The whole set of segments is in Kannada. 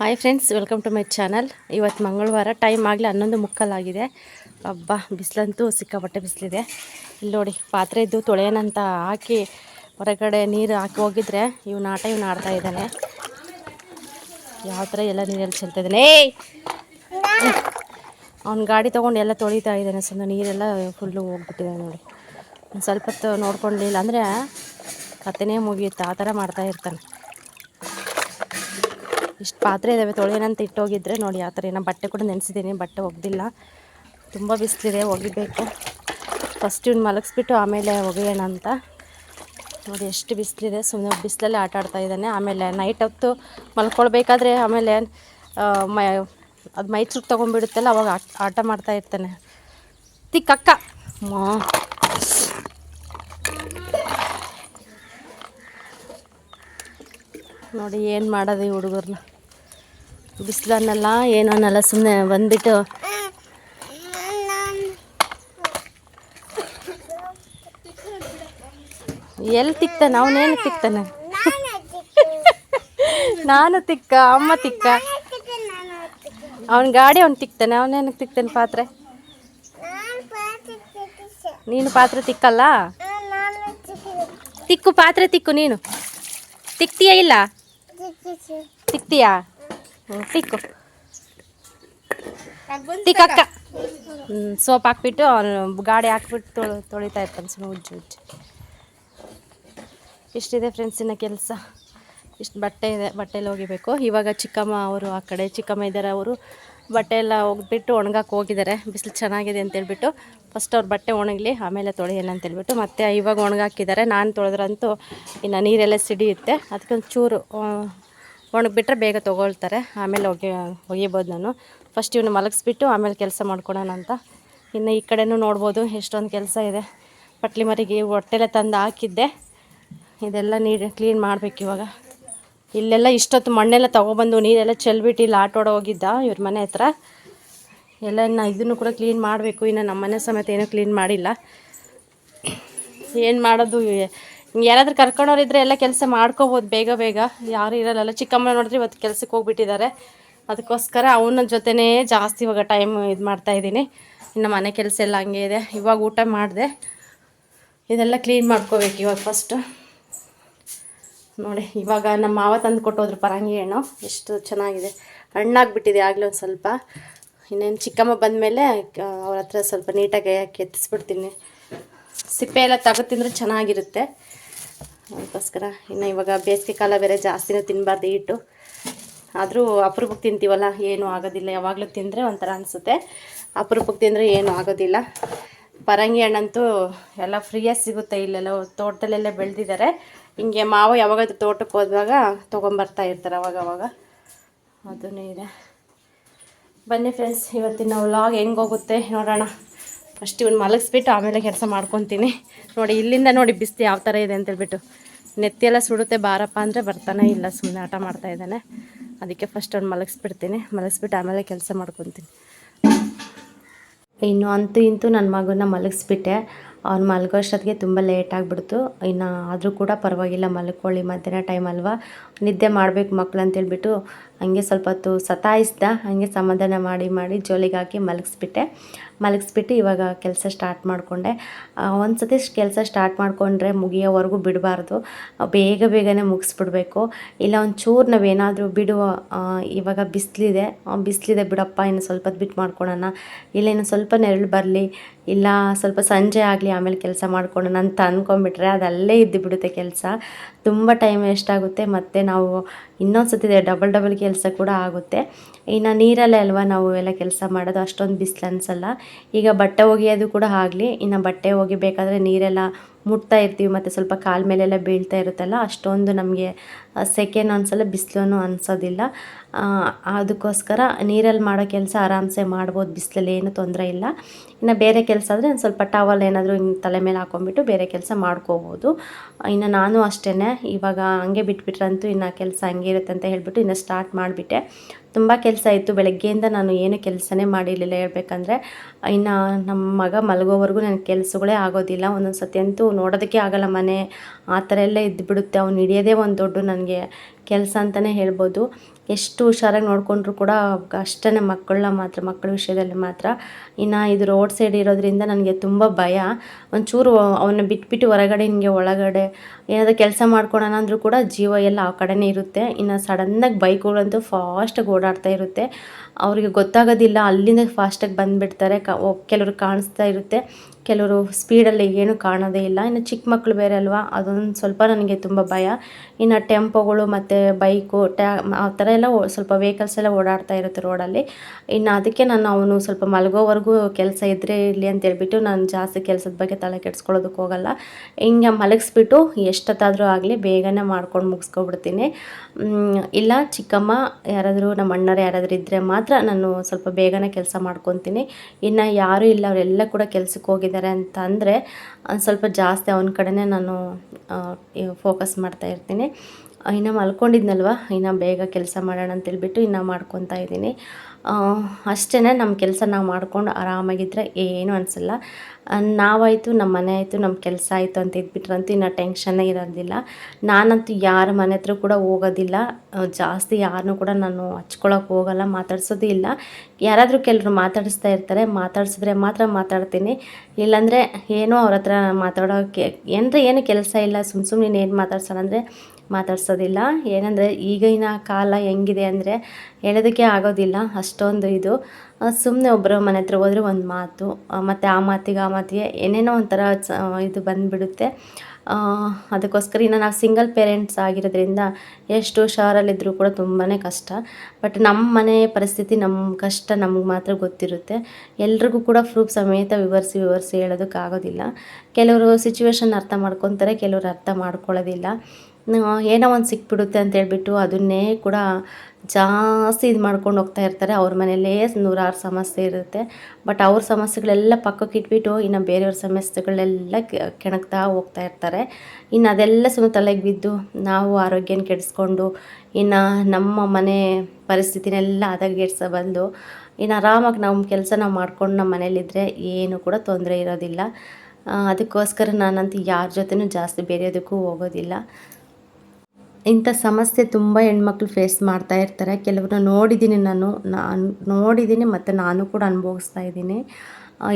Hi friends welcome to my channel ಇವತ್ತು ಮಂಗಳವಾರ ಟೈಮ್ ಆಗಲಿ ಹನ್ನೊಂದು ಮುಕ್ಕಾಲಾಗಿದೆ ಹಬ್ಬ ಬಿಸಿಲಂತೂ ಸಿಕ್ಕಾಪಟ್ಟೆ ಬಿಸಿಲಿದೆ. ಇಲ್ಲಿ ನೋಡಿ, ಪಾತ್ರೆ ಇದ್ದು ತೊಳೆಯೋಣಂತ ಹಾಕಿ ಹೊರಗಡೆ ನೀರು ಹಾಕಿ ಹೋಗಿದ್ರೆ ಇವ್ನ ಆಟ, ಇವ್ನು ಆಡ್ತಾ ಇದ್ದಾನೆ. ಯಾವ ಥರ ಎಲ್ಲ ನೀರಲ್ಲಿ ಚೆಲ್ತಾ ಇದ್ದಾನೆ. ಏಯ್! ಅವ್ನ ಗಾಡಿ ತೊಗೊಂಡು ಎಲ್ಲ ತೊಳಿತಾ ಇದ್ದಾನೆ ಸೊ ನೀರೆಲ್ಲ ಫುಲ್ಲು ಹೋಗ್ಬಿಟ್ಟಿದೆ ನೋಡಿ. ಸ್ವಲ್ಪ ಹೊತ್ತು ನೋಡ್ಕೊಂಡಿಲ್ಲ ಅಂದರೆ ಕತೆನೇ ಮುಗಿಯುತ್ತೆ, ಆ ಥರ ಮಾಡ್ತಾ ಇರ್ತಾನೆ. ಇಷ್ಟು ಪಾತ್ರೆ ಇದ್ದಾವೆ ಇಟ್ಟು ಇಟ್ಟೋಗಿದ್ರೆ ನೋಡಿ ಆ ಥರ ಏನೋ ಬಟ್ಟೆ ಕೂಡ ನೆನೆಸಿದ್ದೀನಿ ಬಟ್ಟೆ ಒಗ್ದಿಲ್ಲ. ತುಂಬ ಬಿಸಿಲಿದೆ, ಒಗಿಬೇಕು. ಫಸ್ಟ್ ಇವ್ನು ಮಲಗಿಸ್ಬಿಟ್ಟು ಆಮೇಲೆ ಒಗೆಯೋಣ ಅಂತ. ನೋಡಿ ಎಷ್ಟು ಬಿಸಿಲಿದೆ ಸುಮ್ಮನೆ ಬಿಸಿಲಲ್ಲಿ ಆಟ ಆಡ್ತಾ ಇದ್ದಾನೆ. ಆಮೇಲೆ ನೈಟ್ ಹೊತ್ತು ಮಲ್ಕೊಳ್ಬೇಕಾದ್ರೆ ಆಮೇಲೆ ಮೈ, ಅದು ಮೈ ಚುಕ್ ತೊಗೊಂಡ್ಬಿಡುತ್ತಲ್ಲ, ಅವಾಗ ಆಟ ಆಟ ಮಾಡ್ತಾ ಇರ್ತಾನೆ. ತಿಕ್ಕಕ್ಕ. ಮಾ. ನೋಡಿ ಏನು ಮಾಡೋದು ಈ ಹುಡುಗರ್ನ. ಬಿಸಿಲನ್ನೆಲ್ಲ ಏನೋ ಅನ್ನಲ್ಲ ಸುಮ್ಮನೆ ಬಂದ್ಬಿಟ್ಟು ಎಲ್ಲಿ ತಿಕ್ತಾನೆ? ಅವನೇನು ತಿಕ್ತಾನೆ? ನಾನು ತಿಕ್ಕ ಅಮ್ಮ ತಿಕ್ಕ. ಅವನ ಗಾಡಿ ಅವ್ನು ತಿಕ್ತಾನೆ ಅವನೇನು ತಿಕ್ತಾನೆ ಪಾತ್ರೆ? ನೀನು ಪಾತ್ರೆ ತಿಕ್ಕಲ್ಲ? ತಿಕ್ಕು ಪಾತ್ರೆ ತಿಕ್ಕು ನೀನು. ತಿಕ್ತೀಯ ಇಲ್ಲ? ತಿಕ್ತೀಯಾ? ತಿಕ್ಕು. ತಿಕ್ಕಕ್ಕ. ಸೋಪ್ ಹಾಕ್ಬಿಟ್ಟು ಗಾಡಿ ಹಾಕ್ಬಿಟ್ಟು ತೊಳ ತೊಳಿತಾ ಇರ್ತಾನೆ ಸುಮ್ಮನೆ ಉಜ್ಜು ಉಜ್ಜು. ಇಷ್ಟಿದೆ ಫ್ರೆಂಡ್ಸಿನ ಕೆಲಸ? ಇಷ್ಟು ಬಟ್ಟೆ ಇದೆ ಬಟ್ಟೆಲಿ ಒಗಿಬೇಕು ಇವಾಗ ಚಿಕ್ಕಮ್ಮ ಅವರು ಆ ಕಡೆ ಚಿಕ್ಕಮ್ಮ ಇದ್ದಾರೆ ಅವರು. ಬಟ್ಟೆ ಎಲ್ಲ ಒಗ್ಬಿಟ್ಟು ಒಣಗಕ್ಕೆ ಹೋಗಿದ್ದಾರೆ ಬಿಸಿಲು ಚೆನ್ನಾಗಿದೆ ಅಂತೇಳ್ಬಿಟ್ಟು ಫಸ್ಟ್ ಅವ್ರ ಬಟ್ಟೆ ಒಣಗಲಿ ಆಮೇಲೆ ತೊಳೆಯಲ್ಲ ಅಂತೇಳ್ಬಿಟ್ಟು ಮತ್ತೆ ಇವಾಗ ಒಣಗಾಕಿದ್ದಾರೆ ನಾನು ತೊಳೆದ್ರಂತೂ ಇನ್ನು ನೀರೆಲ್ಲ ಸಿಡಿಯುತ್ತೆ. ಅದಕ್ಕೊಂದು ಚೂರು ಒಣಗಿಬಿಟ್ರೆ ಬೇಗ ತೊಗೊಳ್ತಾರೆ. ಆಮೇಲೆ ಒಗಿ ಒಗಿಬೋದು ನಾನು. ಫಸ್ಟ್ ಇವನು ಮಲಗಿಸ್ಬಿಟ್ಟು ಆಮೇಲೆ ಕೆಲಸ ಮಾಡ್ಕೊಳೋಣ ಅಂತ. ಇನ್ನು ಈ ಕಡೆನೂ ನೋಡ್ಬೋದು ಎಷ್ಟೊಂದು ಕೆಲಸ ಇದೆ. ಪಟ್ಲಿ ಮರಿಗೆ ಹೊಟ್ಟೆಲೆ ತಂದು ಹಾಕಿದ್ದೆ. ಇದೆಲ್ಲ ನೀರು ಕ್ಲೀನ್ ಮಾಡಬೇಕು ಇವಾಗ. ಇಲ್ಲೆಲ್ಲ ಇಷ್ಟೊತ್ತು ಮಣ್ಣೆಲ್ಲ ತೊಗೊಬಂದು ನೀರೆಲ್ಲ ಚೆಲ್ಬಿಟ್ಟು ಇಲ್ಲಿ ಆಟೋಡ ಹೋಗಿದ್ದ ಇವ್ರ ಮನೆ ಹತ್ರ. ಎಲ್ಲ ಇನ್ನು ಇದನ್ನು ಕೂಡ ಕ್ಲೀನ್ ಮಾಡಬೇಕು. ಇನ್ನು ನಮ್ಮ ಮನೆ ಸಮೇತ ಏನೂ ಕ್ಲೀನ್ ಮಾಡಿಲ್ಲ. ಏನು ಮಾಡೋದು? ಯಾರಾದ್ರೂ ಕರ್ಕೊಂಡವ್ರಿದ್ರೆ ಎಲ್ಲ ಕೆಲಸ ಮಾಡ್ಕೋಬೋದು ಬೇಗ ಬೇಗ. ಯಾರು ಇರಲ್ಲ ಚಿಕ್ಕಮ್ಮ ನೋಡಿದ್ರೆ ಇವತ್ತು ಕೆಲ್ಸಕ್ಕೆ ಹೋಗ್ಬಿಟ್ಟಿದ್ದಾರೆ. ಅದಕ್ಕೋಸ್ಕರ ಅವನ ಜೊತೆನೇ ಜಾಸ್ತಿ ಇವಾಗ ಟೈಮ್ ಇದು ಮಾಡ್ತಾ ಇದ್ದೀನಿ. ಇನ್ನು ಮನೆ ಕೆಲಸ ಎಲ್ಲ ಹಂಗೆ ಇದೆ. ಇವಾಗ ಊಟ ಮಾಡಿದೆ. ಇದೆಲ್ಲ ಕ್ಲೀನ್ ಮಾಡ್ಕೋಬೇಕು ಇವಾಗ ಫಸ್ಟು ನೋಡಿ, ಇವಾಗ ನಮ್ಮ ಮಾವ ತಂದು ಕೊಟ್ಟೋದ್ರು ಪರಂಗಿ ಹಣ್ಣು. ಎಷ್ಟು ಚೆನ್ನಾಗಿದೆ. ಹಣ್ಣಾಗ್ಬಿಟ್ಟಿದೆ ಆಗಲೇ ಒಂದು ಸ್ವಲ್ಪ. ಇನ್ನೇನು ಚಿಕ್ಕಮ್ಮ ಬಂದಮೇಲೆ ಅವ್ರ ಹತ್ರ ಸ್ವಲ್ಪ ನೀಟಾಗಿ ಕೆತ್ತಿಸ್ಬಿಡ್ತೀನಿ ಸಿಪ್ಪೆ ಎಲ್ಲ ತೆಗೆದು ತಿಂದರೆ ಚೆನ್ನಾಗಿರುತ್ತೆ. ಅದಕ್ಕೋಸ್ಕರ ಇನ್ನು ಇವಾಗ ಬೇಸಿಗೆ ಕಾಲ ಬೇರೆ ಜಾಸ್ತಿನೂ ತಿನ್ನಬಾರ್ದು ಹಿಟ್ಟು ಆದರೂ ಅಪರೂಪಕ್ಕೆ ತಿಂತೀವಲ್ಲ, ಏನೂ ಆಗೋದಿಲ್ಲ. ಯಾವಾಗಲೂ ತಿಂದರೆ ಒಂಥರ ಅನಿಸುತ್ತೆ. ಅಪರೂಪಕ್ಕೆ ತಿಂದರೆ ಏನೂ ಆಗೋದಿಲ್ಲ. ಪರಂಗಿ ಹಣ್ಣಂತೂ ಎಲ್ಲ ಫ್ರೀಯಾಗಿ ಸಿಗುತ್ತೆ ಇಲ್ಲೆಲ್ಲ ತೋಟದಲ್ಲೆಲ್ಲ ಬೆಳೆದಿದ್ದಾರೆ ಹಿಂಗೆ ಮಾವು ಯಾವಾಗಾದ್ರೂ ತೋಟಕ್ಕೆ ಹೋದಾಗ ತೊಗೊಂಬರ್ತಾ ಇರ್ತಾರೆ ಅವಾಗ ಅವಾಗ. ಅದೂ ಇದೆ. ಬನ್ನಿ ಫ್ರೆಂಡ್ಸ್ ಇವತ್ತಿನ ವ್ಲಾಗ್ ಹೆಂಗೆ ಹೋಗುತ್ತೆ ನೋಡೋಣ. ಫಸ್ಟ್ ಇವನು ಮಲಗಿಸ್ಬಿಟ್ಟು ಆಮೇಲೆ ಕೆಲಸ ಮಾಡ್ಕೊತೀನಿ. ನೋಡಿ, ಇಲ್ಲಿಂದ ನೋಡಿ ಬಿಸ್ತಿ ಯಾವ ಥರ ಇದೆ ಅಂತೇಳ್ಬಿಟ್ಟು. ನೆತ್ತಿಯೆಲ್ಲ ಸುಡುತ್ತೆ ಬಾರಪ್ಪ ಅಂದರೆ ಬರ್ತಾನೆ ಇಲ್ಲ ಸುಮ್ಮನೆ ಆಟ ಮಾಡ್ತಾ ಇದ್ದಾನೆ. ಅದಕ್ಕೆ ಫಸ್ಟ್ ಅವ್ನು ಮಲಗಿಸ್ಬಿಡ್ತೀನಿ. ಮಲಗಿಸ್ಬಿಟ್ಟು ಆಮೇಲೆ ಕೆಲಸ ಮಾಡ್ಕೊತೀನಿ. ಇನ್ನು ಅಂತೂ ಇಂತೂ ನನ್ನ ಮಗನ ಮಲಗಿಸ್ಬಿಟ್ಟೆ. ಅವ್ನು ಮಲಗೋ ಅಷ್ಟೊತ್ತಿಗೆ ತುಂಬ ಲೇಟ್ ಆಗಿಬಿಡ್ತು. ಇನ್ನು ಆದರೂ ಕೂಡ ಪರವಾಗಿಲ್ಲ, ಮಲ್ಕೊಳ್ಳಿ, ಮಧ್ಯಾಹ್ನ ಟೈಮ್ ಅಲ್ವಾ? ನಿದ್ದೆ ಮಾಡಬೇಕು ಮಕ್ಳು ಅಂತೇಳ್ಬಿಟ್ಟು ಹಂಗೆ ಸ್ವಲ್ಪ ಹೊತ್ತು ಸತಾಯಿಸ್ದ, ಹಂಗೆ ಸಮಾಧಾನ ಮಾಡಿ ಮಾಡಿ ಜೋಲಿಗೆ ಹಾಕಿ ಮಲಗಿಸ್ಬಿಟ್ಟೆ. ಮಲಗಿಸ್ಬಿಟ್ಟು ಇವಾಗ ಕೆಲಸ ಸ್ಟಾರ್ಟ್ ಮಾಡಿಕೊಂಡೆ. ಒಂದು ಸತಿ ಕೆಲಸ ಸ್ಟಾರ್ಟ್ ಮಾಡಿಕೊಂಡ್ರೆ ಮುಗಿಯೋವರೆಗೂ ಬಿಡಬಾರ್ದು. ಬೇಗ ಬೇಗನೆ ಮುಗಿಸ್ಬಿಡ್ಬೇಕು. ಇಲ್ಲ, ಒಂಚೂರು ನಾವೇನಾದರೂ ಬಿಡುವ ಇವಾಗ ಬಿಸಿಲಿದೆ. ಬಿಸಿಲಿದೆ ಬಿಡಪ್ಪ, ಇನ್ನು ಸ್ವಲ್ಪ ಬಿಟ್ಟು ಮಾಡ್ಕೊಳೋಣ. ಇಲ್ಲ, ಇನ್ನು ಸ್ವಲ್ಪ ನೆರಳು ಬರಲಿ. ಇಲ್ಲ, ಸ್ವಲ್ಪ ಸಂಜೆ ಆಗಲಿ, ಆಮೇಲೆ ಕೆಲಸ ಮಾಡ್ಕೊಳೋಣ ಅಂತ ಅಂದ್ಕೊಂಬಿಟ್ರೆ ಅದು ಅಲ್ಲೇ ಇದ್ದು ಬಿಡುತ್ತೆ ಕೆಲಸ. ತುಂಬ ಟೈಮ್ ವೇಸ್ಟ್ ಆಗುತ್ತೆ, ಮತ್ತು ನಾವು ಇನ್ನೊಂದು ಸತಿ ಡಬಲ್ ಡಬಲ್ ಕೆಲಸ ಕೂಡ ಆಗುತ್ತೆ. ಇನ್ನು ನೀರಲ್ಲೇ ಅಲ್ವಾ ನಾವು ಎಲ್ಲ ಕೆಲಸ ಮಾಡೋದು, ಅಷ್ಟೊಂದು ಬಿಸಿಲು ಅನಿಸಲ್ಲ. ಈಗ ಬಟ್ಟೆ ಒಗೆಯೋದು ಕೂಡ ಆಗಲಿ, ಇನ್ನು ಬಟ್ಟೆ ಒಗಿಬೇಕಾದ್ರೆ ನೀರೆಲ್ಲ ಮುಟ್ತಾ ಇರ್ತೀವಿ, ಮತ್ತು ಸ್ವಲ್ಪ ಕಾಲ ಮೇಲೆಲ್ಲ ಬೀಳ್ತಾ ಇರುತ್ತಲ್ಲ, ಅಷ್ಟೊಂದು ನಮಗೆ ಸೆಕೆಂಡ್ ಅನ್ಸಲ್ಲ ಬಿಸಿಲು ಅನಿಸೋದಿಲ್ಲ. ಅದಕ್ಕೋಸ್ಕರ ನೀರಲ್ಲಿ ಮಾಡೋ ಕೆಲಸ ಆರಾಮ್ಸೆ ಮಾಡ್ಬೋದು, ಬಿಸಿಲಲ್ಲಿ ಏನು ತೊಂದರೆ ಇಲ್ಲ. ಇನ್ನು ಬೇರೆ ಕೆಲಸ ಆದರೆ ಒಂದು ಸ್ವಲ್ಪ ಟವಲ್ ಏನಾದರೂ ಹಿಂಗೆ ತಲೆ ಮೇಲೆ ಹಾಕೊಂಡ್ಬಿಟ್ಟು ಬೇರೆ ಕೆಲಸ ಮಾಡ್ಕೋಬೋದು. ಇನ್ನು ನಾನು ಅಷ್ಟೇ ಇವಾಗ ಹಂಗೆ ಬಿಟ್ಬಿಟ್ರಂತೂ ಇನ್ನು ಕೆಲಸ ಹಂಗೆ ಇರುತ್ತೆ ಅಂತ ಹೇಳಿಬಿಟ್ಟು ಇನ್ನು ಸ್ಟಾರ್ಟ್ ಮಾಡಿಬಿಟ್ಟೆ. ತುಂಬ ಕೆಲಸ ಇತ್ತು ಬೆಳಗ್ಗೆಯಿಂದ ನಾನು ಏನು ಕೆಲಸನೇ ಮಾಡಿರಲಿಲ್ಲ ಹೇಳ್ಬೇಕಂದ್ರೆ, ಇನ್ನು ನಮ್ಮ ಮಗ ಮಲಗೋವರೆಗೂ ನನ್ನ ಕೆಲಸಗಳೇ ಆಗೋದಿಲ್ಲ. ಒಂದೊಂದು ಸತಿ ಅಂತೂ ನೋಡೋದಕ್ಕೆ ಆಗಲ್ಲ ಮನೆ, ಆ ಥರ ಎಲ್ಲ ಇದ್ದುಬಿಡುತ್ತೆ ಅವ್ನು ಹಿಡಿಯೋದೇ ಒಂದು ದೊಡ್ಡ ನನಗೆ ಕೆಲಸ ಅಂತಲೇ ಹೇಳ್ಬೋದು. ಎಷ್ಟು ಹುಷಾರಾಗಿ ನೋಡಿಕೊಂಡ್ರು ಕೂಡ ಅಷ್ಟೇ ಮಕ್ಕಳನ್ನ ಮಾತ್ರ, ಮಕ್ಕಳ ವಿಷಯದಲ್ಲಿ ಮಾತ್ರ. ಇನ್ನು ಇದು ರೋಡ್ ಸೈಡ್ ಇರೋದ್ರಿಂದ ನನಗೆ ತುಂಬ ಭಯ. ಒಂಚೂರು ಅವನ್ನ ಬಿಟ್ಬಿಟ್ಟು ಹೊರಗಡೆ ಹಿಂಗೆ ಒಳಗಡೆ ಏನಾದರೂ ಕೆಲಸ ಮಾಡ್ಕೊಳೋಣ ಅಂದರೂ ಕೂಡ ಜೀವ ಎಲ್ಲ ಆ ಕಡೆನೇ ಇರುತ್ತೆ. ಇನ್ನು ಸಡನ್ನಾಗಿ ಬೈಕ್ಗಳಂತೂ ಫಾಸ್ಟಾಗಿ ಓಡಾಡ್ತಾ ಇರುತ್ತೆ. ಅವರಿಗೆ ಗೊತ್ತಾಗೋದಿಲ್ಲ, ಅಲ್ಲಿಂದ ಫಾಸ್ಟಾಗಿ ಬಂದುಬಿಡ್ತಾರೆ. ಕ ಕೆಲವರು ಕಾಣಿಸ್ತಾ ಇರುತ್ತೆ. ಕೆಲವರು ಸ್ಪೀಡಲ್ಲಿ ಏನೂ ಕಾಣೋದೇ ಇಲ್ಲ. ಇನ್ನು ಚಿಕ್ಕ ಮಕ್ಕಳು ಬೇರೆ ಅಲ್ವಾ? ಅದೊಂದು ಸ್ವಲ್ಪ ನನಗೆ ತುಂಬ ಭಯ. ಇನ್ನು ಟೆಂಪೋಗಳು ಮತ್ತು ಬೈಕು, ಟ್ಯಾ, ಆ ಥರ ಎಲ್ಲ ಸ್ವಲ್ಪ ವೆಹಿಕಲ್ಸ್ ಎಲ್ಲ ಓಡಾಡ್ತಾ ಇರುತ್ತೆ ರೋಡಲ್ಲಿ. ಇನ್ನು ಅದಕ್ಕೆ ನಾನು ಅವನು ಸ್ವಲ್ಪ ಮಲಗೋವರೆಗೂ ಕೆಲಸ ಇದ್ದರೆ ಇರಲಿ ಅಂತೇಳ್ಬಿಟ್ಟು ನಾನು ಜಾಸ್ತಿ ಕೆಲಸದ ಬಗ್ಗೆ ತಲೆ ಕೆಡ್ಸ್ಕೊಳ್ಳೋದಕ್ಕೆ ಹೋಗಲ್ಲ. ಹಿಂಗೆ ಮಲಗಿಸ್ಬಿಟ್ಟು ಎಷ್ಟೊತ್ತಾದರೂ ಆಗಲಿ ಬೇಗನೆ ಮಾಡ್ಕೊಂಡು ಮುಗಿಸ್ಕೊಬಿಡ್ತೀನಿ. ಇಲ್ಲ ಚಿಕ್ಕಮ್ಮ, ಯಾರಾದರೂ ನಮ್ಮ ಅಣ್ಣರು ಯಾರಾದರೂ ಇದ್ದರೆ ಮಾತ್ರ ನಾನು ಸ್ವಲ್ಪ ಬೇಗನೆ ಕೆಲಸ ಮಾಡ್ಕೊತೀನಿ. ಇನ್ನು ಯಾರೂ ಇಲ್ಲ, ಅವರೆಲ್ಲ ಕೂಡ ಕೆಲಸಕ್ಕೆ ಹೋಗಿದ್ದಾರೆ. ಅಂತ ಅಂದರೆ ಸ್ವಲ್ಪ ಜಾಸ್ತಿ ಅವನ ಕಡೆನೇ ನಾನು ಫೋಕಸ್ ಮಾಡ್ತಾ ಇರ್ತೀನಿ. ಇನ್ನು ಮಲ್ಕೊಂಡಿದ್ನಲ್ವ? ಇನ್ನು ಬೇಗ ಕೆಲಸ ಮಾಡೋಣ ಅಂತೇಳ್ಬಿಟ್ಟು ಇನ್ನು ಮಾಡ್ಕೊತಾ ಇದ್ದೀನಿ. ಅಷ್ಟೇ ನಮ್ಮ ಕೆಲಸ ನಾವು ಮಾಡ್ಕೊಂಡು ಆರಾಮಾಗಿದ್ದರೆ ಏನೂ ಅನಿಸಲ್ಲ. ನಾವಾಯಿತು ನಮ್ಮ ಮನೆ ಆಯಿತು ನಮ್ಮ ಕೆಲಸ ಆಯಿತು ಅಂತ ಇದ್ಬಿಟ್ರಂತೂ ಇನ್ನು ಟೆನ್ಷನ್ನೇ ಇರೋದಿಲ್ಲ. ನಾನಂತೂ ಯಾರ ಮನೆ ಹತ್ರ ಕೂಡ ಹೋಗೋದಿಲ್ಲ. ಜಾಸ್ತಿ ಯಾರನ್ನೂ ಕೂಡ ನಾನು ಹಚ್ಕೊಳಕ್ಕೆ ಹೋಗೋಲ್ಲ, ಮಾತಾಡ್ಸೋದು ಇಲ್ಲ. ಯಾರಾದರೂ ಕೆಲವರು ಮಾತಾಡಿಸ್ತಾ ಇರ್ತಾರೆ, ಮಾತಾಡಿಸಿದ್ರೆ ಮಾತ್ರ ಮಾತಾಡ್ತೀನಿ. ಇಲ್ಲಾಂದರೆ ಏನೋ ಅವ್ರ ಹತ್ರ ಮಾತಾಡೋಕ್ಕೆ ಏನರ ಏನು ಕೆಲಸ ಇಲ್ಲ ಸುಮ್ಮ ಸುಮ್ಮನೆ ಏನು ಮಾತಾಡ್ಸೋಣ ಅಂದರೆ ಮಾತಾಡ್ಸೋದಿಲ್ಲ. ಏನಂದರೆ ಈಗಿನ ಕಾಲ ಹೆಂಗಿದೆ ಅಂದರೆ ಹೇಳೋದಕ್ಕೆ ಆಗೋದಿಲ್ಲ, ಅಷ್ಟೊಂದು ಇದು. ಸುಮ್ಮನೆ ಒಬ್ಬರ ಮನೆ ಹತ್ರ ಹೋದರೆ ಒಂದು ಮಾತು ಮತ್ತು ಆ ಮಾತಿಗೆ ಆ ಮಾತಿಗೆ ಏನೇನೋ ಒಂಥರ ಇದು ಬಂದುಬಿಡುತ್ತೆ. ಅದಕ್ಕೋಸ್ಕರ ಇನ್ನು ನಾವು ಸಿಂಗಲ್ ಪೇರೆಂಟ್ಸ್ ಆಗಿರೋದ್ರಿಂದ ಎಷ್ಟು ಹುಷಾರಲ್ಲಿದ್ದರೂ ಕೂಡ ತುಂಬಾ ಕಷ್ಟ. ಬಟ್ ನಮ್ಮ ಮನೆ ಪರಿಸ್ಥಿತಿ ನಮ್ಮ ಕಷ್ಟ ನಮಗೆ ಮಾತ್ರ ಗೊತ್ತಿರುತ್ತೆ. ಎಲ್ರಿಗೂ ಕೂಡ ಪ್ರೂಫ್ ಸಮೇತ ವಿವರಿಸಿ ವಿವರಿಸಿ ಹೇಳೋದಕ್ಕಾಗೋದಿಲ್ಲ. ಕೆಲವರು ಸಿಚುವೇಶನ್ ಅರ್ಥ ಮಾಡ್ಕೊತಾರೆ, ಕೆಲವರು ಅರ್ಥ ಮಾಡ್ಕೊಳ್ಳೋದಿಲ್ಲ. ಏನೋ ಒಂದು ಸಿಕ್ಬಿಡುತ್ತೆ ಅಂತ ಹೇಳ್ಬಿಟ್ಟು ಅದನ್ನೇ ಕೂಡ ಜಾಸ್ತಿ ಇದು ಮಾಡ್ಕೊಂಡು ಹೋಗ್ತಾ ಇರ್ತಾರೆ. ಅವ್ರ ಮನೆಯಲ್ಲೇ ನೂರಾರು ಸಮಸ್ಯೆ ಇರುತ್ತೆ. ಬಟ್ ಅವ್ರ ಸಮಸ್ಯೆಗಳೆಲ್ಲ ಪಕ್ಕಕ್ಕೆ ಇಟ್ಬಿಟ್ಟು ಇನ್ನು ಬೇರೆಯವ್ರ ಸಮಸ್ಯೆಗಳೆಲ್ಲ ಕೆಣಕ್ತಾ ಹೋಗ್ತಾ ಇರ್ತಾರೆ. ಇನ್ನು ಅದೆಲ್ಲ ಸುಮ್ಮನೆ ತಲೆಗೆ ಬಿದ್ದು ನಾವು ಆರೋಗ್ಯನ ಕೆಡಿಸ್ಕೊಂಡು ಇನ್ನು ನಮ್ಮ ಮನೆ ಪರಿಸ್ಥಿತಿನೆಲ್ಲ ಹದಗೆಡ್ಸ ಬಂದು ಇನ್ನು ಆರಾಮಾಗಿ ನಮ್ಮ ಕೆಲಸ ನಾವು ಮಾಡ್ಕೊಂಡು ನಮ್ಮ ಮನೇಲಿದ್ದರೆ ಏನು ಕೂಡ ತೊಂದರೆ ಇರೋದಿಲ್ಲ. ಅದಕ್ಕೋಸ್ಕರ ನಾನಂತೂ ಯಾರ ಜೊತೆನೂ ಜಾಸ್ತಿ ಬೇರೆಯೋದಕ್ಕೂ ಹೋಗೋದಿಲ್ಲ. ಇಂಥ ಸಮಸ್ಯೆ ತುಂಬ ಹೆಣ್ಮಕ್ಳು ಫೇಸ್ ಮಾಡ್ತಾ ಇರ್ತಾರೆ. ಕೆಲವ್ರನ್ನ ನೋಡಿದ್ದೀನಿ ನಾನು ನಾನು ನೋಡಿದ್ದೀನಿ ಮತ್ತು ನಾನು ಕೂಡ ಅನುಭವಿಸ್ತಾ ಇದ್ದೀನಿ.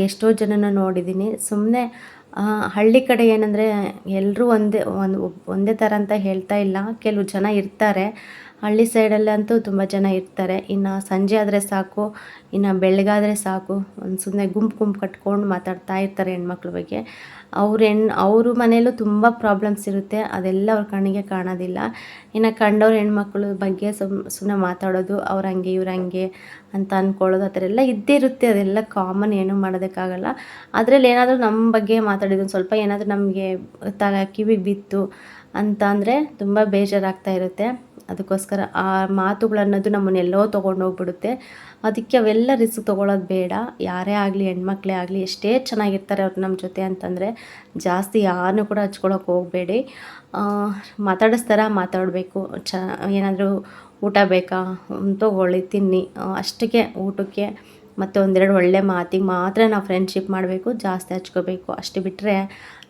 ಎಷ್ಟೋ ಜನನ ನೋಡಿದ್ದೀನಿ. ಸುಮ್ಮನೆ ಹಳ್ಳಿ ಕಡೆ ಏನಂದರೆ ಎಲ್ಲರೂ ಒಂದೇ, ಒಂದು, ಒಂದೇ ಥರ ಅಂತ ಹೇಳ್ತಾ ಇಲ್ಲ. ಕೆಲವು ಜನ ಇರ್ತಾರೆ. ಹಳ್ಳಿ ಸೈಡಲ್ಲಂತೂ ತುಂಬ ಜನ ಇರ್ತಾರೆ. ಇನ್ನು ಸಂಜೆ ಆದರೆ ಸಾಕು, ಇನ್ನು ಬೆಳಗಾದರೆ ಸಾಕು. ಒಂದು ಸುಮ್ಮನೆ ಗುಂಪು ಗುಂಪು ಕಟ್ಕೊಂಡು ಮಾತಾಡ್ತಾ ಇರ್ತಾರೆ ಹೆಣ್ಮಕ್ಳ ಬಗ್ಗೆ. ಅವ್ರ ಹೆಣ್ಣು ಅವರು ಮನೆಯಲ್ಲೂ ತುಂಬ ಪ್ರಾಬ್ಲಮ್ಸ್ ಇರುತ್ತೆ. ಅದೆಲ್ಲ ಅವ್ರ ಕಣ್ಣಿಗೆ ಕಾಣೋದಿಲ್ಲ. ಇನ್ನು ಕಂಡವ್ರ ಹೆಣ್ಮಕ್ಳ ಬಗ್ಗೆ ಸುಮ್ ಸುಮ್ಮನೆ ಮಾತಾಡೋದು, ಅವ್ರ ಹಂಗೆ, ಇವ್ರ ಹಂಗೆ ಅಂತ ಅಂದ್ಕೊಳ್ಳೋದು ಆ ಥರ ಎಲ್ಲ ಇದ್ದೇ ಇರುತ್ತೆ. ಅದೆಲ್ಲ ಕಾಮನ್ ಏನೂ ಮಾಡೋದಕ್ಕಾಗಲ್ಲ. ಅದರಲ್ಲಿ ಏನಾದರೂ ನಮ್ಮ ಬಗ್ಗೆ ಮಾತಾಡಿದ್ದು ಸ್ವಲ್ಪ ಏನಾದರೂ ನಮಗೆ ತಲೆ ಕಿವಿಗೆ ಬಿತ್ತು ಅಂತ ಅಂದರೆ ತುಂಬ ಬೇಜಾರಾಗ್ತಾ ಇರುತ್ತೆ. ಅದಕ್ಕೋಸ್ಕರ ಆ ಮಾತುಗಳನ್ನೋದು ನಮ್ಮನ್ನೆಲ್ಲೋ ತೊಗೊಂಡು ಹೋಗ್ಬಿಡುತ್ತೆ ಅದಕ್ಕೆ ಅವೆಲ್ಲ ರಿಸ್ಕ್ ತೊಗೊಳೋದು ಬೇಡ. ಯಾರೇ ಆಗಲಿ, ಹೆಣ್ಮಕ್ಳೇ ಆಗಲಿ, ಎಷ್ಟೇ ಚೆನ್ನಾಗಿರ್ತಾರೆ ಅವ್ರು ನಮ್ಮ ಜೊತೆ ಅಂತಂದರೆ ಜಾಸ್ತಿ ಯಾರನ್ನೂ ಕೂಡ ಹಚ್ಕೊಳಕ್ಕೆ ಹೋಗಬೇಡಿ. ಮಾತಾಡಿಸ್ತಾರ ಮಾತಾಡಬೇಕು. ಚ, ಏನಾದರೂ ಊಟ ಬೇಕಾ? ತಗೊಳ್ಳಿ, ತಿನ್ನಿ. ಅಷ್ಟಕ್ಕೆ ಊಟಕ್ಕೆ ಮತ್ತು ಒಂದೆರಡು ಒಳ್ಳೆ ಮಾತಿಗೆ ಮಾತ್ರ ನಾವು ಫ್ರೆಂಡ್ಶಿಪ್ ಮಾಡಬೇಕು, ಜಾಸ್ತಿ ಹಚ್ಕೋಬೇಕು. ಅಷ್ಟು ಬಿಟ್ಟರೆ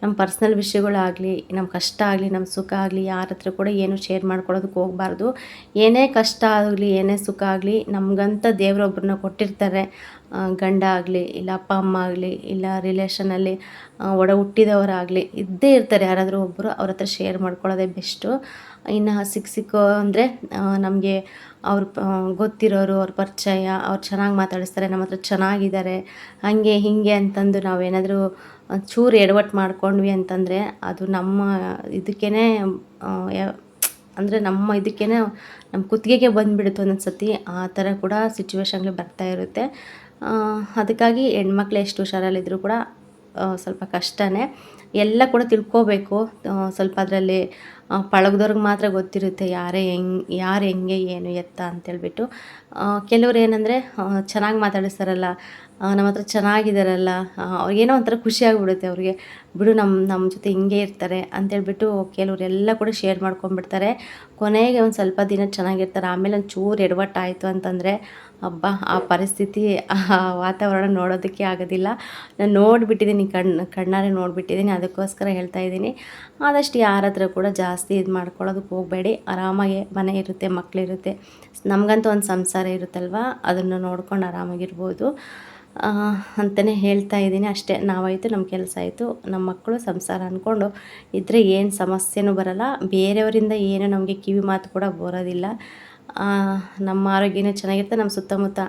ನಮ್ಮ ಪರ್ಸ್ನಲ್ ವಿಷಯಗಳಾಗಲಿ, ನಮ್ಮ ಕಷ್ಟ ಆಗಲಿ, ನಮ್ಮ ಸುಖ ಆಗಲಿ, ಯಾರ ಹತ್ರ ಕೂಡ ಏನು ಶೇರ್ ಮಾಡ್ಕೊಳ್ಳೋದಕ್ಕೆ ಹೋಗಬಾರ್ದು. ಏನೇ ಕಷ್ಟ ಆಗಲಿ, ಏನೇ ಸುಖ ಆಗಲಿ, ನಮಗಂತ ದೇವರೊಬ್ಬರನ್ನ ಕೊಟ್ಟಿರ್ತಾರೆ. ಗಂಡ ಆಗಲಿ, ಇಲ್ಲ ಅಪ್ಪ, ಅಮ್ಮ ಆಗಲಿ, ಇಲ್ಲ ರಿಲೇಷನಲ್ಲಿ ಒಡ ಹುಟ್ಟಿದವರಾಗಲಿ ಇದ್ದೇ ಇರ್ತಾರೆ. ಯಾರಾದರೂ ಒಬ್ಬರು ಅವ್ರ ಹತ್ರ ಶೇರ್ ಮಾಡ್ಕೊಳ್ಳೋದೇ ಬೆಸ್ಟು ಇನ್ನು ಸಿಕ್ಕ ಸಿಕ್ಕೋ ಅಂದರೆ ನಮಗೆ ಅವ್ರು ಗೊತ್ತಿರೋರು, ಅವ್ರ ಪರಿಚಯ, ಅವ್ರು ಚೆನ್ನಾಗಿ ಮಾತಾಡಿಸ್ತಾರೆ, ನಮ್ಮ ಹತ್ರ ಚೆನ್ನಾಗಿದ್ದಾರೆ, ಹಾಗೆ, ಹೀಗೆ ಅಂತಂದು ನಾವೇನಾದರೂ ಚೂರು ಎಡವಟ್ಟು ಮಾಡ್ಕೊಂಡ್ವಿ ಅಂತಂದರೆ ಅದು ನಮ್ಮ ಇದಕ್ಕೇ ಅಂದರೆ ನಮ್ಮ ಇದಕ್ಕೇ ನಮ್ಮ ಕುತ್ತಿಗೆಗೆ ಬಂದುಬಿಡುತ್ತೆ ಒಂದೊಂದು ಸತಿ ಆ ಥರ ಕೂಡ ಸಿಚುವೇಶನ್ಗಳು ಬರ್ತಾ ಇರುತ್ತೆ. ಅದಕ್ಕಾಗಿ ಹೆಣ್ಮಕ್ಳು ಎಷ್ಟು ಹುಷಾರಲ್ಲಿದ್ದರೂ ಕೂಡ ಸ್ವಲ್ಪ ಕಷ್ಟನೇ. ಎಲ್ಲ ಕೂಡ ತಿಳ್ಕೋಬೇಕು. ಸ್ವಲ್ಪ ಅದರಲ್ಲಿ ಪಳಗದವ್ರಿಗೆ ಮಾತ್ರ ಗೊತ್ತಿರುತ್ತೆ ಯಾರೇ ಹೆಂಗೆ, ಯಾರು ಹೆಂಗೆ, ಏನು ಎತ್ತ ಅಂತೇಳ್ಬಿಟ್ಟು. ಕೆಲವ್ರು ಏನಂದರೆ ಚೆನ್ನಾಗಿ ಮಾತಾಡಿಸ್ತಾರಲ್ಲ ನಮ್ಮ ಹತ್ರ ಚೆನ್ನಾಗಿದ್ದಾರಲ್ಲ ಅವ್ರಿಗೇನೋ ಒಂಥರ ಖುಷಿ ಆಗಿಬಿಡುತ್ತೆ ಅವ್ರಿಗೆ. ಬಿಡು ನಮ್ಮ ನಮ್ಮ ಜೊತೆ ಹಿಂಗೆ ಇರ್ತಾರೆ ಅಂತೇಳ್ಬಿಟ್ಟು ಕೆಲವರೆಲ್ಲ ಕೂಡ ಶೇರ್ ಮಾಡ್ಕೊಂಡ್ಬಿಡ್ತಾರೆ. ಕೊನೆಗೆ ಒಂದು ಸ್ವಲ್ಪ ದಿನ ಚೆನ್ನಾಗಿರ್ತಾರೆ. ಆಮೇಲೆ ಒಂದು ಚೂರು ಎಡವಟ್ಟಾಯಿತು ಅಂತಂದರೆ ಹಬ್ಬ ಆ ಪರಿಸ್ಥಿತಿ, ಆ ವಾತಾವರಣ ನೋಡೋದಕ್ಕೆ ಆಗೋದಿಲ್ಲ. ನಾನು ನೋಡಿಬಿಟ್ಟಿದ್ದೀನಿ ಕಣ್ಣು ಕಣ್ಣಾರೆ ನೋಡಿಬಿಟ್ಟಿದ್ದೀನಿ ಅದಕ್ಕೋಸ್ಕರ ಹೇಳ್ತಾ ಇದ್ದೀನಿ. ಆದಷ್ಟು ಯಾರ ಹತ್ರ ಕೂಡ ಜಾಸ್ತಿ ಇದು ಮಾಡ್ಕೊಳ್ಳೋದಕ್ಕೆ ಹೋಗಬೇಡಿ. ಆರಾಮಾಗಿ ಮನೆ ಇರುತ್ತೆ ಮಕ್ಕಳಿರುತ್ತೆ ನಮಗಂತೂ ಒಂದು ಸಂಸಾರ ಇರುತ್ತಲ್ವ? ಅದನ್ನು ನೋಡ್ಕೊಂಡು ಆರಾಮಾಗಿರ್ಬೋದು. ಅಂತಲೇ ಹೇಳ್ತಾ ಇದ್ದೀನಿ. ಅಷ್ಟೇ, ನಾವಾಯಿತು ನಮ್ಮ ಕೆಲಸ ಆಯಿತು. ನಮ್ಮ ಮಕ್ಕಳು ಸಂಸಾರ ಅಂದ್ಕೊಂಡು ಇದ್ದರೆ ಏನು ಸಮಸ್ಯೆನೂ ಬರಲ್ಲ. ಬೇರೆಯವರಿಂದ ಏನು ನಮಗೆ ಕಿವಿ ಮಾತು ಕೂಡ ಬರೋದಿಲ್ಲ. ನಮ್ಮ ಆರೋಗ್ಯನೂ ಚೆನ್ನಾಗಿರುತ್ತೆ. ನಮ್ಮ ಸುತ್ತಮುತ್ತ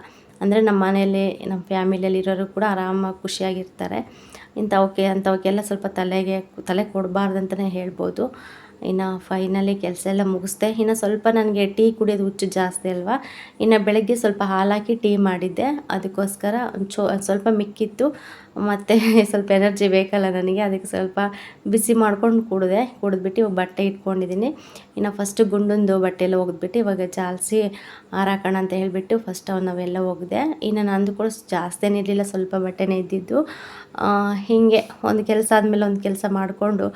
ಅಂದರೆ ನಮ್ಮ ಮನೆಯಲ್ಲಿ ನಮ್ಮ ಫ್ಯಾಮಿಲಿಯಲ್ಲಿ ಇರೋರು ಕೂಡ ಆರಾಮಾಗಿ ಖುಷಿಯಾಗಿರ್ತಾರೆ. ಇಂಥವಕ್ಕೆ, ಅಂಥವಕ್ಕೆಲ್ಲ ಸ್ವಲ್ಪ ತಲೆಗೆ, ತಲೆ ಕೊಡಬಾರ್ದು ಅಂತಲೇ ಹೇಳ್ಬೋದು. ಇನ್ನು ಫೈನಲಿ ಕೆಲಸ ಎಲ್ಲ ಮುಗಿಸ್ದೆ. ಇನ್ನು ಸ್ವಲ್ಪ ನನಗೆ ಟೀ ಕುಡಿಯೋದು ಹುಚ್ಚು ಜಾಸ್ತಿ ಅಲ್ವಾ? ಇನ್ನು ಬೆಳಗ್ಗೆ ಸ್ವಲ್ಪ ಹಾಲಾಕಿ ಟೀ ಮಾಡಿದ್ದೆ. ಅದಕ್ಕೋಸ್ಕರ ಚೋ ಸ್ವಲ್ಪ ಮಿಕ್ಕಿತ್ತು. ಮತ್ತು ಸ್ವಲ್ಪ ಎನರ್ಜಿ ಬೇಕಲ್ಲ ನನಗೆ. ಅದಕ್ಕೆ ಸ್ವಲ್ಪ ಬಿಸಿ ಮಾಡ್ಕೊಂಡು ಕುಡಿದೆ. ಕುಡಿದ್ಬಿಟ್ಟು ಬಟ್ಟೆ ಇಟ್ಕೊಂಡಿದ್ದೀನಿ. ಇನ್ನು ಫಸ್ಟು ಗುಂಡೊಂದು ಬಟ್ಟೆ ಎಲ್ಲ ಒಗೆದ್ಬಿಟ್ಟು ಇವಾಗ ಜಾಲಿಸಿ ಹಾರಾಕೋಣ ಅಂತ ಹೇಳಿಬಿಟ್ಟು ಫಸ್ಟ್ ನಾವೆಲ್ಲ ಒಗೆದೆ. ಇನ್ನು ನಂದು ಕೂಡ ಜಾಸ್ತಿ ಇರಲಿಲ್ಲ. ಸ್ವಲ್ಪ ಬಟ್ಟೆನೇ ಇದ್ದಿದ್ದು. ಹೀಗೆ ಒಂದು ಕೆಲಸ ಆದಮೇಲೆ ಒಂದು ಕೆಲಸ ಮಾಡಿಕೊಂಡು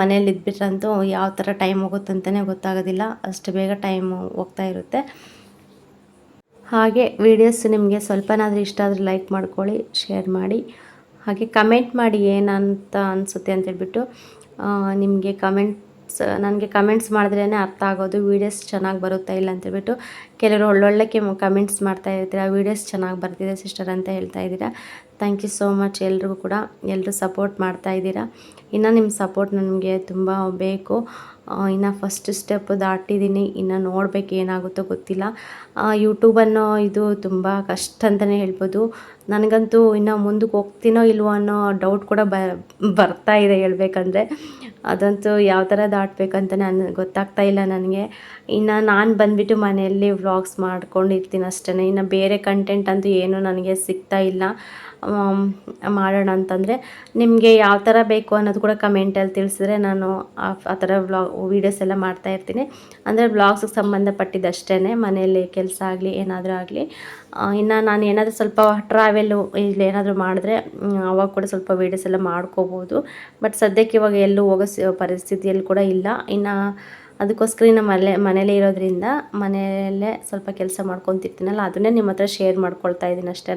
ಮನೇಲಿ ಇದ್ಬಿಟ್ರಂತೂ ಯಾವ ಥರ ಟೈಮ್ ಹೋಗುತ್ತಂತಲೇ ಗೊತ್ತಾಗೋದಿಲ್ಲ. ಅಷ್ಟು ಬೇಗ ಟೈಮು ಹೋಗ್ತಾ ಇರುತ್ತೆ. ಹಾಗೆ ವಿಡಿಯೋಸ್ ನಿಮಗೆ ಸ್ವಲ್ಪನಾದರೂ ಇಷ್ಟ ಆದರೆ ಲೈಕ್ ಮಾಡ್ಕೊಳ್ಳಿ ಶೇರ್ ಮಾಡಿ. ಹಾಗೆ ಕಮೆಂಟ್ ಮಾಡಿ ಏನಂತ ಅನಿಸುತ್ತೆ ಅಂತೇಳ್ಬಿಟ್ಟು ನಿಮಗೆ ಕಮೆಂಟ್ಸ್ ನನಗೆ ಕಮೆಂಟ್ಸ್ ಮಾಡಿದ್ರೇ ಅರ್ಥ ಆಗೋದು ವೀಡಿಯೋಸ್ ಚೆನ್ನಾಗಿ ಬರುತ್ತಾ ಇಲ್ಲ ಅಂತೇಳ್ಬಿಟ್ಟು ಕೆಲವರು ಒಳ್ಳೊಳ್ಳೆ ಕಮೆಂಟ್ಸ್ ಮಾಡ್ತಾ ಇರ್ತೀರ ವೀಡಿಯೋಸ್ ಚೆನ್ನಾಗಿ ಬರ್ತಿದೆ ಸಿಸ್ಟರ್ ಅಂತ ಹೇಳ್ತಾ ಇದ್ದೀರಾ. ಥ್ಯಾಂಕ್ ಯು ಸೋ ಮಚ್ ಎಲ್ರಿಗೂ ಕೂಡ ಎಲ್ಲರೂ ಸಪೋರ್ಟ್ ಮಾಡ್ತಾ ಇದ್ದೀರಾ. ಇನ್ನು ನಿಮ್ಮ ಸಪೋರ್ಟ್ ನನಗೆ ತುಂಬ ಬೇಕು. ಇನ್ನು ಫಸ್ಟ್ ಸ್ಟೆಪ್ ದಾಟಿದ್ದೀನಿ ಇನ್ನು ನೋಡಬೇಕು ಏನಾಗುತ್ತೋ ಗೊತ್ತಿಲ್ಲ. ಯೂಟ್ಯೂಬ್ ಅನ್ನೋ ಇದು ತುಂಬ ಕಷ್ಟ ಅಂತಲೇ ಹೇಳ್ಬೋದು. ನನಗಂತೂ ಇನ್ನು ಮುಂದಕ್ಕೆ ಹೋಗ್ತೀನೋ ಇಲ್ವೋ ಅನ್ನೋ ಡೌಟ್ ಕೂಡ ಬರ್ತಾ ಇದೆ ಹೇಳ್ಬೇಕಂದ್ರೆ. ಅದಂತೂ ಯಾವ ಥರ ದಾಟಬೇಕಂತ ನನಗೆ ಗೊತ್ತಾಗ್ತಾ ಇಲ್ಲ ನನಗೆ. ಇನ್ನು ನಾನು ಬಂದುಬಿಟ್ಟು ಮನೆಯಲ್ಲಿ ವ್ಲಾಗ್ಸ್ ಮಾಡ್ಕೊಂಡಿರ್ತೀನಿ ಅಷ್ಟೇ ಇನ್ನು ಬೇರೆ ಕಂಟೆಂಟ್ ಅಂತೂ ಏನೂ ನನಗೆ ಸಿಗ್ತಾ ಇಲ್ಲ. ಮಾಡೋಣ ಅಂತಂದರೆ ನಿಮಗೆ ಯಾವ ಥರ ಬೇಕು ಅನ್ನೋದು ಕೂಡ ಕಮೆಂಟಲ್ಲಿ ತಿಳಿಸಿದ್ರೆ ನಾನು ಆ ಥರ ವ್ಲಾಗ್ ವೀಡಿಯೋಸ್ ಎಲ್ಲ ಮಾಡ್ತಾ ಇರ್ತೀನಿ. ಅಂದರೆ ವ್ಲಾಗ್ಸ್ಗೆ ಸಂಬಂಧಪಟ್ಟಿದ್ದಷ್ಟೇ ಮನೆಯಲ್ಲಿ ಕೆಲಸ ಆಗಲಿ, ಏನಾದರೂ ಆಗಲಿ. ಇನ್ನು ನಾನು ಏನಾದರೂ ಸ್ವಲ್ಪ ಟ್ರಾವೆಲ್ಲು ಇಲ್ಲಿ ಏನಾದರೂ ಮಾಡಿದ್ರೆ ಅವಾಗ ಕೂಡ ಸ್ವಲ್ಪ ವೀಡಿಯೋಸ್ ಎಲ್ಲ ಮಾಡ್ಕೋಬೋದು. ಬಟ್ ಸದ್ಯಕ್ಕೆ ಇವಾಗ ಎಲ್ಲೂ ಹೋಗೋ ಪರಿಸ್ಥಿತಿಯಲ್ಲಿ ಕೂಡ ಇಲ್ಲ. ಇನ್ನು ಅದಕ್ಕೋಸ್ಕರ ಇನ್ನು ಮನೆ ಮನೇಲೇ ಇರೋದ್ರಿಂದ ಮನೆಯಲ್ಲೇ ಸ್ವಲ್ಪ ಕೆಲಸ ಮಾಡ್ಕೊತಿರ್ತೀನಲ್ಲ, ಅದನ್ನೇ ನಿಮ್ಮ ಹತ್ರ ಶೇರ್ ಮಾಡ್ಕೊಳ್ತಾ ಇದ್ದೀನಿ ಅಷ್ಟೇ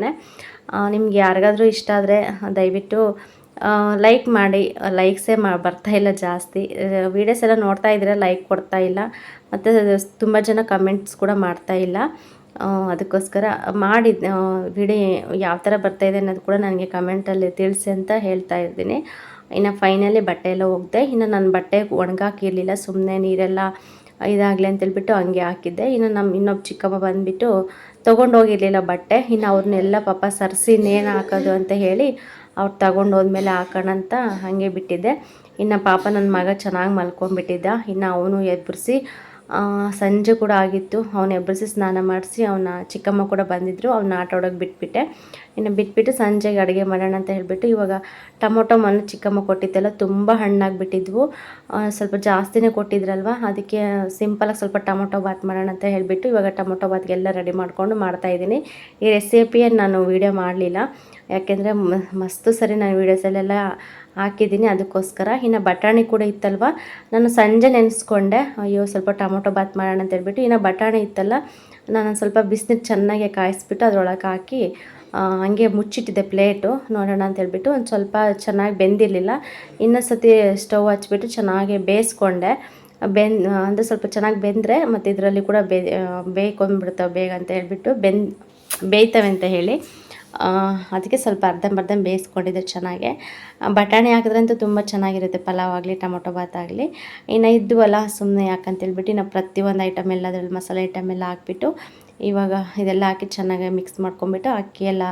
ನಿಮ್ಗೆ ಯಾರಿಗಾದರೂ ಇಷ್ಟ ಆದರೆ ದಯವಿಟ್ಟು ಲೈಕ್ ಮಾಡಿ ಲೈಕ್ಸೇ ಮಾ ಇಲ್ಲ ಜಾಸ್ತಿ. ವೀಡಿಯೋಸ್ ಎಲ್ಲ ನೋಡ್ತಾ ಇದ್ರೆ ಲೈಕ್ ಕೊಡ್ತಾ ಇಲ್ಲ, ಮತ್ತು ತುಂಬ ಜನ ಕಮೆಂಟ್ಸ್ ಕೂಡ ಮಾಡ್ತಾ ಇಲ್ಲ. ಅದಕ್ಕೋಸ್ಕರ ಮಾಡಿ ವಿಡಿಯೋ ಯಾವ ಥರ ಬರ್ತಾಯಿದೆ ಅನ್ನೋದು ಕೂಡ ನನಗೆ ಕಮೆಂಟಲ್ಲಿ ತಿಳಿಸಿ ಅಂತ ಹೇಳ್ತಾ ಇದ್ದೀನಿ. ಇನ್ನು ಫೈನಲಿ ಬಟ್ಟೆ ಎಲ್ಲ ಒಗ್ದೆ ಇನ್ನು ನನ್ನ ಬಟ್ಟೆ ಒಣಗಾಕಿರಲಿಲ್ಲ ಸುಮ್ಮನೆ ನೀರೆಲ್ಲ ಇದಾಗಲಿ ಅಂತೇಳ್ಬಿಟ್ಟು ಹಂಗೆ ಹಾಕಿದ್ದೆ. ಇನ್ನು ನಮ್ಮ ಇನ್ನೊಬ್ಬ ಚಿಕ್ಕಮ್ಮ ಬಂದುಬಿಟ್ಟು ತೊಗೊಂಡೋಗಿರಲಿಲ್ಲ ಬಟ್ಟೆ, ಇನ್ನು ಅವ್ರನ್ನೆಲ್ಲ ಪಾಪ ಸರಿಸಿ ಇನ್ನೇನು ಹಾಕೋದು ಅಂತ ಹೇಳಿ ಅವ್ರು ತಗೊಂಡು ಹಾಕೋಣ ಅಂತ ಹಾಗೆ ಬಿಟ್ಟಿದ್ದೆ. ಇನ್ನು ಪಾಪ ನನ್ನ ಮಗ ಚೆನ್ನಾಗಿ ಮಲ್ಕೊಂಡ್ಬಿಟ್ಟಿದ್ದ, ಇನ್ನು ಅವನು ಎಬ್ಬರಿಸಿ ಸಂಜೆ ಕೂಡ ಆಗಿತ್ತು. ಅವನ ಎಬ್ಬರಿಸಿ ಸ್ನಾನ ಮಾಡಿಸಿ ಅವನ ಚಿಕ್ಕಮ್ಮ ಕೂಡ ಬಂದಿದ್ದರು ಅವನ್ನ ಆಟ ಆಡೋಕೆ ಬಿಟ್ಬಿಟ್ಟೆ. ಇನ್ನು ಬಿಟ್ಬಿಟ್ಟು ಸಂಜೆಗೆ ಅಡುಗೆ ಮಾಡೋಣ ಅಂತ ಹೇಳಿಬಿಟ್ಟು ಇವಾಗ ಟೊಮೊಟೊ ಮೊನ್ನೆ ಚಿಕ್ಕಮ್ಮ ಕೊಟ್ಟಿದ್ದೆಲ್ಲ ತುಂಬ ಹಣ್ಣಾಗಿಬಿಟ್ಟಿದ್ವು. ಸ್ವಲ್ಪ ಜಾಸ್ತಿನೇ ಕೊಟ್ಟಿದ್ರಲ್ವ? ಅದಕ್ಕೆ ಸಿಂಪಲಾಗಿ ಸ್ವಲ್ಪ ಟೊಮೊಟೊ ಬಾತ್ ಮಾಡೋಣ ಅಂತ ಹೇಳಿಬಿಟ್ಟು ಇವಾಗ ಟೊಮೊಟೊ ಬಾತ್ಗೆಲ್ಲ ರೆಡಿ ಮಾಡಿಕೊಂಡು ಮಾಡ್ತಾಯಿದ್ದೀನಿ ಈ ರೆಸಿಪಿಯನ್ನು ನಾನು ವೀಡಿಯೋ ಮಾಡಲಿಲ್ಲ. ಯಾಕೆಂದರೆ ಮಸ್ತು ಸರಿ ನಾನು ವೀಡಿಯೋಸಲ್ಲೆಲ್ಲ ಹಾಕಿದ್ದೀನಿ. ಅದಕ್ಕೋಸ್ಕರ ಇನ್ನು ಬಟಾಣಿ ಕೂಡ ಇತ್ತಲ್ವ? ನಾನು ಸಂಜೆ ನೆನೆಸ್ಕೊಂಡೆ, ಅಯ್ಯೋ ಸ್ವಲ್ಪ ಟೊಮೊಟೊ ಬಾತ್ ಮಾಡೋಣ ಅಂತ ಹೇಳ್ಬಿಟ್ಟು ಇನ್ನು ಬಟಾಣಿ ಇತ್ತಲ್ಲ ನಾನು ಸ್ವಲ್ಪ ಬಿಸಿನೀರು ಚೆನ್ನಾಗಿ ಕಾಯಿಸ್ಬಿಟ್ಟು ಅದರೊಳಗೆ ಹಾಕಿ ಹಂಗೆ ಮುಚ್ಚಿಟ್ಟಿದ್ದೆ ಪ್ಲೇಟು. ನೋಡೋಣ ಅಂತ ಹೇಳ್ಬಿಟ್ಟು ಒಂದು ಸ್ವಲ್ಪ ಚೆನ್ನಾಗಿ ಬೆಂದಿರಲಿಲ್ಲ. ಇನ್ನೊಂದು ಸತಿ ಸ್ಟವ್ ಹಚ್ಬಿಟ್ಟು ಚೆನ್ನಾಗಿ ಬೇಯಿಸ್ಕೊಂಡೆ. ಬೆನ್, ಅಂದರೆ ಸ್ವಲ್ಪ ಚೆನ್ನಾಗಿ ಬೆಂದರೆ ಮತ್ತು ಇದರಲ್ಲಿ ಕೂಡ ಬೇ ಬೇಯ್ಕೊಂಡ್ಬಿಡ್ತಾವೆ ಬೇಗ ಅಂತ ಹೇಳ್ಬಿಟ್ಟು ಬೆನ್ ಬೇಯ್ತವೆ ಅಂತ ಹೇಳಿ. ಅದಕ್ಕೆ ಸ್ವಲ್ಪ ಅರ್ಧಂಬರ್ಧ ಬೇಯಿಸ್ಕೊಂಡಿದ್ದೆ ಚೆನ್ನಾಗೆ. ಬಟಾಣಿ ಹಾಕಿದ್ರಂತೂ ತುಂಬ ಚೆನ್ನಾಗಿರುತ್ತೆ, ಪಲಾವ್ ಆಗಲಿ, ಟೊಮೊಟೊ ಭಾತ್ ಆಗಲಿ. ಇನ್ನು ಇದ್ವಲ್ಲ ಸುಮ್ಮನೆ ಯಾಕಂತೇಳ್ಬಿಟ್ಟು ನಾವು ಪ್ರತಿಯೊಂದು ಐಟಮ್ ಎಲ್ಲ ಅದರಲ್ಲಿ ಮಸಾಲೆ ಐಟಮ್ ಎಲ್ಲ ಹಾಕ್ಬಿಟ್ಟು, ಇವಾಗ ಇದೆಲ್ಲ ಹಾಕಿ ಚೆನ್ನಾಗಿ ಮಿಕ್ಸ್ ಮಾಡ್ಕೊಂಬಿಟ್ಟು ಅಕ್ಕಿ ಎಲ್ಲ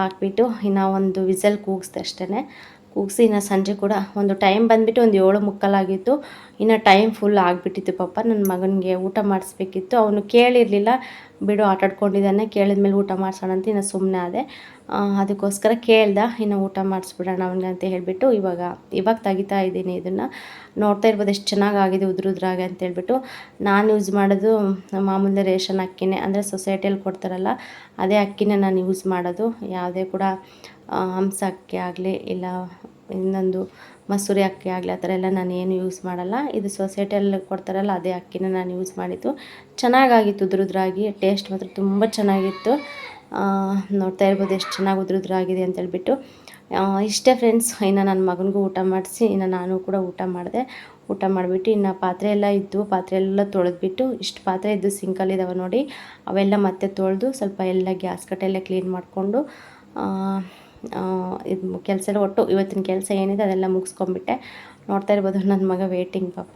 ಹಾಕ್ಬಿಟ್ಟು ಇನ್ನು ಒಂದು ವಿಸಲ್ ಕೂಗಿಸ್ದೆ ಅಷ್ಟೇ ಕೂಗಿಸಿ ಇನ್ನು ಸಂಜೆ ಕೂಡ ಒಂದು ಟೈಮ್ ಬಂದುಬಿಟ್ಟು ಒಂದು ಏಳು ಮುಕ್ಕಾಲಾಗಿತ್ತು. ಇನ್ನು ಟೈಮ್ ಫುಲ್ ಆಗಿಬಿಟ್ಟಿತ್ತು ಪಾಪ. ನನ್ನ ಮಗನಿಗೆ ಊಟ ಮಾಡಿಸ್ಬೇಕಿತ್ತು. ಅವನು ಕೇಳಿರಲಿಲ್ಲ. ಬಿಡು ಆಟಾಡ್ಕೊಂಡಿದ್ದಾನೆ ಕೇಳಿದ್ಮೇಲೆ ಊಟ ಮಾಡಿಸೋಣ ಅಂತ ಇನ್ನು ಸುಮ್ಮನೆ ಆದೆ. ಅದಕ್ಕೋಸ್ಕರ ಕೇಳ್ದ, ಇನ್ನು ಊಟ ಮಾಡಿಸ್ಬಿಡೋಣ ಅವನಿಗೆ ಅಂತ ಹೇಳಿಬಿಟ್ಟು ಇವಾಗ ಇವಾಗ ತೆಗಿತಾ ಇದ್ದೀನಿ ಇದನ್ನು. ನೋಡ್ತಾ ಇರ್ಬೋದು ಎಷ್ಟು ಚೆನ್ನಾಗಿ ಆಗಿದೆ ಉದ್ರ ಉದ್ರಾಗೆ ಅಂತ ಹೇಳ್ಬಿಟ್ಟು. ನಾನು ಯೂಸ್ ಮಾಡೋದು ಮಾಮೂಲಿ ರೇಷನ್ ಅಕ್ಕಿನೇ, ಅಂದರೆ ಸೊಸೈಟಿಯಲ್ಲಿ ಕೊಡ್ತಾರಲ್ಲ, ಅದೇ ಅಕ್ಕಿನೇ ನಾನು ಯೂಸ್ ಮಾಡೋದು. ಯಾವುದೇ ಕೂಡ ಹಂಸ ಅಕ್ಕಿ ಆಗಲಿ, ಇಲ್ಲ ಇನ್ನೊಂದು ಮಸೂರಿ ಅಕ್ಕಿ ಆಗಲಿ ಆ ಥರ ಎಲ್ಲ ನಾನು ಏನು ಯೂಸ್ ಮಾಡಲ್ಲ. ಇದು ಸೊಸೈಟಿಯಲ್ಲಿ ಕೊಡ್ತಾರಲ್ಲ ಅದೇ ಅಕ್ಕಿನ ನಾನು ಯೂಸ್ ಮಾಡಿದ್ದು. ಚೆನ್ನಾಗಾಗಿತ್ತು ಉದ್ರುದ್ರಾಗಿ ಟೇಸ್ಟ್ ಮಾತ್ರ ತುಂಬ ಚೆನ್ನಾಗಿತ್ತು. ನೋಡ್ತಾ ಇರ್ಬೋದು ಎಷ್ಟು ಚೆನ್ನಾಗಿ ಉದ್ರುದ್ರಾಗಿದೆ ಅಂತ ಹೇಳ್ಬಿಟ್ಟು. ಆ, ಇಷ್ಟೇ ಫ್ರೆಂಡ್ಸ್ ಇನ್ನು ನನ್ನ ಮಗನಿಗೂ ಊಟ ಮಾಡಿಸಿ ಇನ್ನು ನಾನು ಕೂಡ ಊಟ ಮಾಡಿದೆ. ಊಟ ಮಾಡಿಬಿಟ್ಟು ಇನ್ನು ಪಾತ್ರೆ ಎಲ್ಲ ಇದ್ದು ಪಾತ್ರೆ ಎಲ್ಲ ತೊಳೆದ್ಬಿಟ್ಟು ಇಷ್ಟು ಪಾತ್ರೆ ಇದ್ದು ಸಿಂಕಲ್ಲಿ ಇದಾವೆ ನೋಡಿ ಅವೆಲ್ಲ ಮತ್ತೆ ತೊಳೆದು ಸ್ವಲ್ಪ ಎಲ್ಲ ಗ್ಯಾಸ್ ಕಟ್ಟೆಲ್ಲ ಕ್ಲೀನ್ ಮಾಡಿಕೊಂಡು ಇದು ಕೆಲಸ ಎಲ್ಲ ಒಟ್ಟು ಇವತ್ತಿನ ಕೆಲಸ ಏನಿದೆ ಅದೆಲ್ಲ ಮುಗಿಸ್ಕೊಂಬಿಟ್ಟೆ ನೋಡ್ತಾ ಇರ್ಬೋದು ನನ್ನ ಮಗ ವೇಟಿಂಗ್ ಪಾಪ.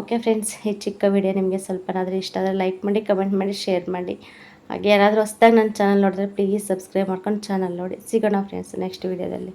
ಓಕೆ ಫ್ರೆಂಡ್ಸ್ ಈ ಚಿಕ್ಕ ವಿಡಿಯೋ ನಿಮಗೆ ಸ್ವಲ್ಪನಾದರೂ ಇಷ್ಟ ಆದರೆ ಲೈಕ್ ಮಾಡಿ ಕಮೆಂಟ್ ಮಾಡಿ ಶೇರ್ ಮಾಡಿ. ಹಾಗೆ ಯಾರಾದರೂ ಹೊಸ್ದಾಗಿ ನನ್ನ ಚಾನಲ್ ನೋಡಿದ್ರೆ ಪ್ಲೀಸ್ ಸಬ್ಸ್ಕ್ರೈಬ್ ಮಾಡ್ಕೊಂಡು ಚಾನಲ್ ನೋಡಿ. ಸಿಗೋಣ ಫ್ರೆಂಡ್ಸ್ ನೆಕ್ಸ್ಟ್ ವೀಡಿಯೋದಲ್ಲಿ